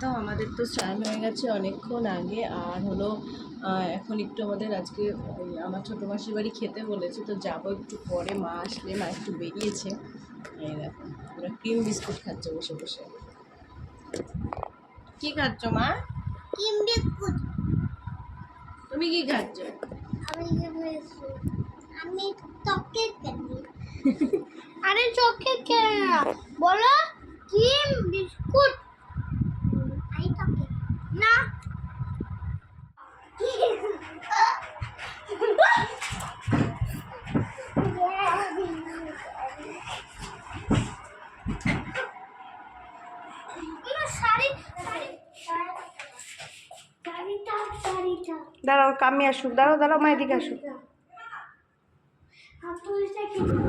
তো আমাদের তো স্নান হয়ে গেছে অনেকক্ষণ আগে আর হলো এখন একটু আমাদের আজকে আমার ছোটো মাসির বাড়ি খেতে বলেছে তো যাব একটু পরে মা আসলে মা একটু বেরিয়েছে। এই দেখো ওরা ক্রিম বিস্কুট খাচ্ছে বসে বসে। কি খাচ্ছ মা? কিম বিস্কুট। তুমি কি খাচ্ছ? আমি চকলেট আরে চকলেট খেয়ে বলো কিম বিস্কুট আমি চকলেট না শাড়ি শাড়ি শাড়িটা শাড়িটা দাঁড়াও কামি আসুক দাঁড়াও দাঁড়াও মায়ের দিকে আসুক।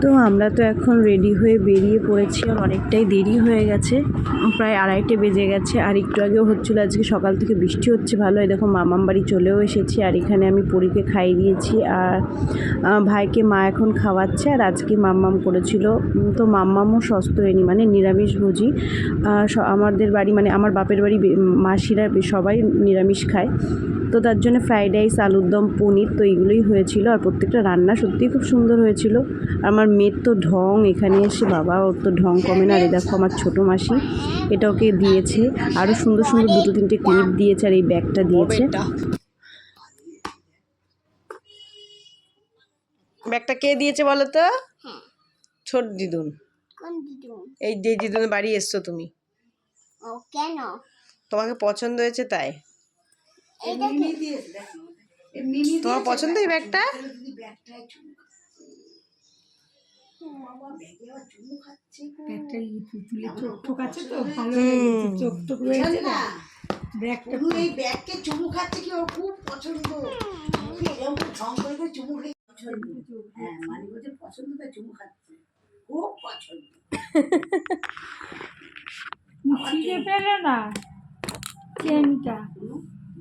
তো আমরা তো এখন রেডি হয়ে বেরিয়ে পড়েছি আর অনেকটাই দেরি হয়ে গেছে। প্রায় আড়াইটে বেজে গেছে আর একটু আগেও হচ্ছিল, আজকে সকাল থেকে বৃষ্টি হচ্ছে ভালো। এই দেখো মামাম বাড়ি চলেও এসেছি আর এখানে আমি পরীকে খাইয়ে দিয়েছি আর ভাইকে মা এখন খাওয়াচ্ছে আর আজকে মাম্মাম করেছিল। তো মাম্মামও সস্ত হয়নি মানে নিরামিষ ভোজি। আমাদের বাড়ি মানে আমার বাপের বাড়ি মাসিরা সবাই নিরামিষ খায়। তো তার জন্য ফ্রাইড রাইস আলুর দম পনির, তো এগুলোই হয়েছিল আর প্রত্যেকটা রান্না সত্যিই খুব সুন্দর হয়েছিল। আমার মেয়ের তো ঢং এখানে এসে বাবা ওর তো ঢং কমে না। রে দেখো আমার ছোটো মাসি এটা ওকে দিয়েছে। আরও সুন্দর সুন্দর দুটো তিনটে ক্লিপ দিয়েছে আর এই ব্যাগটা দিয়েছে। ব্যাগটা কে দিয়েছে বলো তো? ছোট দিদুন। এই যে দিদুন বাড়ি এসছো তুমি। কেন? তোমাকে পছন্দ হয়েছে তাই। তোমার পছন্দ এই ব্যাগটা? একটা ই পুতুলের চোখ টোক আছে তো? ভালো চোখ টোক রয়েছে না? ব্যাগটা এই ব্যাগকে চুমু খাচ্ছে কি ওর খুব পছন্দ। এরকম করে করে চুমু খেয়ে পছন্দ। হ্যাঁ মানে বলছে পছন্দ তাই চুমু খাচ্ছে। খুব পছন্দ। ছিঁড়ে ফেলে না? চেনটা।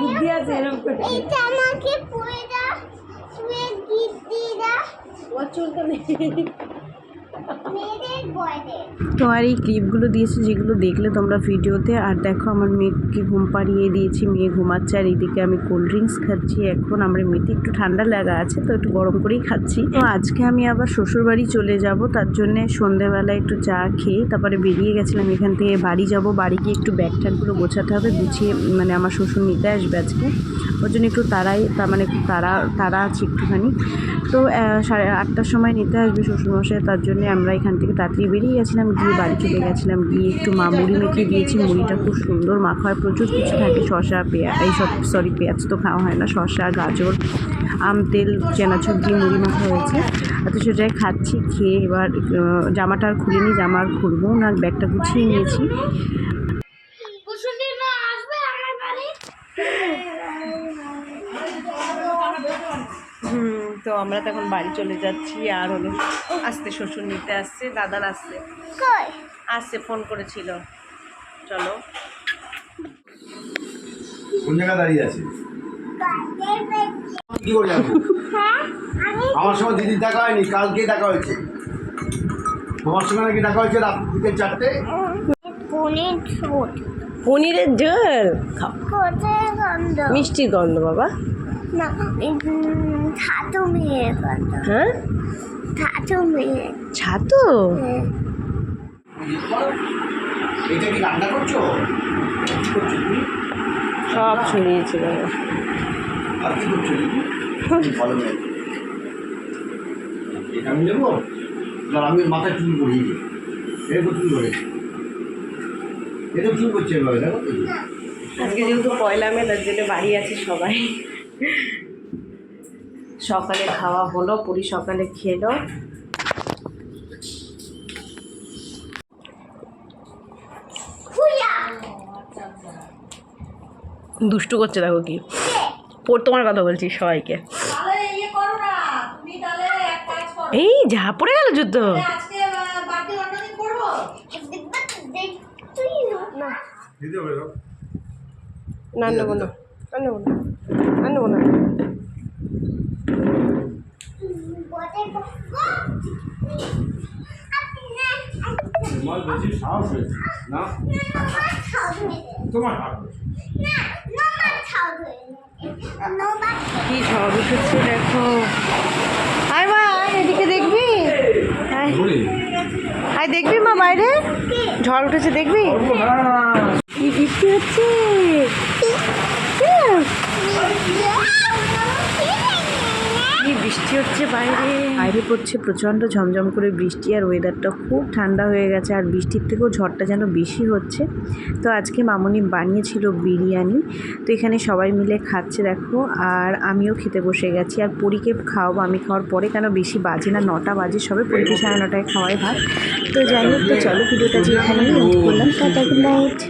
বুদ্ধি আছে এরকম করে। এটা আমাকে পুরো দা শুয়ে গিট দিয়ে তোমার চুলটা নেই। তো আর এই ক্লিপগুলো দিয়েছে, যেগুলো দেখলে তোমরা ভিডিওতে। আর দেখো, আমার মেয়েকে ঘুম পাড়িয়ে দিয়েছি, মেয়ে ঘুমাচ্ছে, আর এইদিকে আমি কোল্ড ড্রিঙ্কস খাচ্ছি। এখন আমার মেয়েতে একটু ঠান্ডা লাগা আছে, তো একটু গরম করেই খাচ্ছি। তো আজকে আমি আবার শ্বশুরবাড়ি চলে যাব, তার জন্যে সন্ধেবেলা একটু চা খেয়ে তারপরে বেরিয়ে গেছিলাম এখান থেকে বাড়ি যাব। বাড়ি গিয়ে একটু ব্যাগ ট্যাগগুলো গোছাতে হবে, গুছিয়ে মানে আমার শ্বশুর নিতে আসবে আজকে। ওর জন্য একটু তাড়াই তার মানে একটু তাড়া তাড়া আছে একটুখানি। তো সাড়ে আটটার সময় নিতে আসবে শ্বশুরমশাই, তার জন্য আমরা এখান থেকে তাড়াতাড়ি বেরিয়ে গেছিলাম, গিয়ে বাড়ি চলে গেছিলাম, গিয়ে একটু মা মুড়ি মেখে দিয়েছি। মুড়িটা খুব সুন্দর মাখা হয় প্রচুর কিছু থাকে শশা পেঁয়াজ এই সব সরি পেঁয়াজ তো খাওয়া হয় না শশা গাজর, আম, তেল, চেনাচুর দিয়ে মুড়ি মাখা হয়েছে। তো সেটাই খাচ্ছি, খেয়ে এবার জামাটা আর খুলিনি, জামা আর খুলবো না, ব্যাগটা গুছিয়ে নিয়েছি কুসুটি না আসবে আমার বাড়ি হুম তো আমরা তো এখন বাড়ি চলে যাচ্ছি আর হলো আসতে শ্বশুর নিতে আসছে দাদার আসছে। আসছে ফোন করেছিল। চলো। কোন জায়গায় দাঁড়িয়ে আছে? কি করে জানব হ্যাঁ আমি আমার সময় দিদি দেখা হয়নি কালকে দেখা হয়েছে। তোমার সঙ্গে নাকি দেখা হয়েছে রাত বিকেল চারটে পনির পনিরের ঝোল? মিষ্টির গন্ধ বাবা। না ছাতু মেয়ে হ্যাঁ? ছাতু মেয়ে। ছাতু? তুমি? সব ছড়িয়েছে বাবা। আর কি করছ দিদি? ভালো মেয়ে এটা আমি নেব? আমি মাথায় চুল দিই। এরকম চুল করে এটা চুল করছে এভাবে দেখো আজকে যেহেতু পয়লা মে তার জন্য বাড়ি আছে সবাই। সকালে খাওয়া হলো পুরি সকালে খেলো। দুষ্টু করছে দেখো কি। পর তোমার কথা বলছি সবাইকে। ইয়ে করো না তুমি তাহলে এক কাজ করো। এই যা পড়ে গেল যুদ্ধ। না। নেব না নেব না। নেব না বটে তোমার বেশি সাহস হয়েছে? না? তোমার হাত কি ঝড় উঠেছে দেখো। আয় মা আয় এদিকে দেখবি? আয়। দেখবি মা বাইরে? ঝড় উঠেছে দেখবি? কি বৃষ্টি হচ্ছে কি বৃষ্টি হচ্ছে বাইরে। বাইরে পড়ছে প্রচণ্ড ঝমঝম করে বৃষ্টি আর ওয়েদারটা খুব ঠান্ডা হয়ে গেছে আর বৃষ্টির থেকেও ঝড়টা যেন বেশি হচ্ছে। তো আজকে মামনি বানিয়েছিল বিরিয়ানি। তো এখানে সবাই মিলে খাচ্ছে দেখো আর আমিও খেতে বসে গেছি। আর পরীকে খাওয়াবো, আমি খাওয়ার পরে কেন বেশি বাজে না, নটা বাজে সবে, পরীকে সাড়ে নটায় খাওয়াই ভাত। তো যাই হোক, তো চলো ভিডিওটা যে নাইট